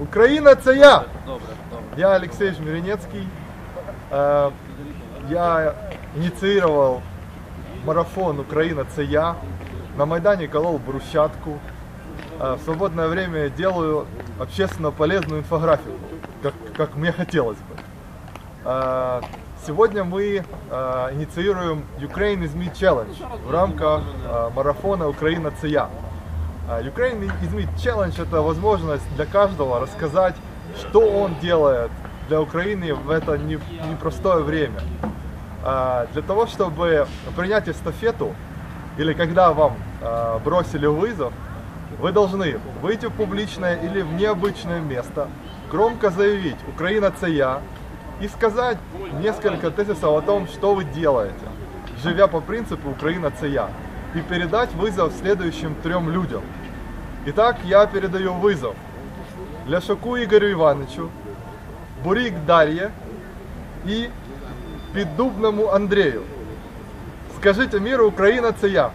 Україна це я! Я Алексей Жмиренецкий. Э, Я инициировал марафон «Украина – це я». На Майдане колол брусчатку. В свободное время делаю общественно полезную инфографику, как, как мне хотелось бы. Э, Сегодня мы э, инициируем Ukraine is Me Challenge в рамках э, марафона «Украина – це я». А, Ukraine Me Challenge это возможность для каждого рассказать, что он делает для Украины в это не- непростое время. А, Для того, чтобы принять эстафету, или когда вам а, бросили вызов, вы должны выйти в публичное или в необычное место, громко заявить «Украина – це я» и сказать несколько тезисов о том, что вы делаете, живя по принципу «Украина – це я», и передать вызов следующим трем людям. Итак, я передаю вызов Ляшаку Игорю Ивановичу, Бурик Дарье и Піддубному Андрею. Скажите миру, Украина – це я.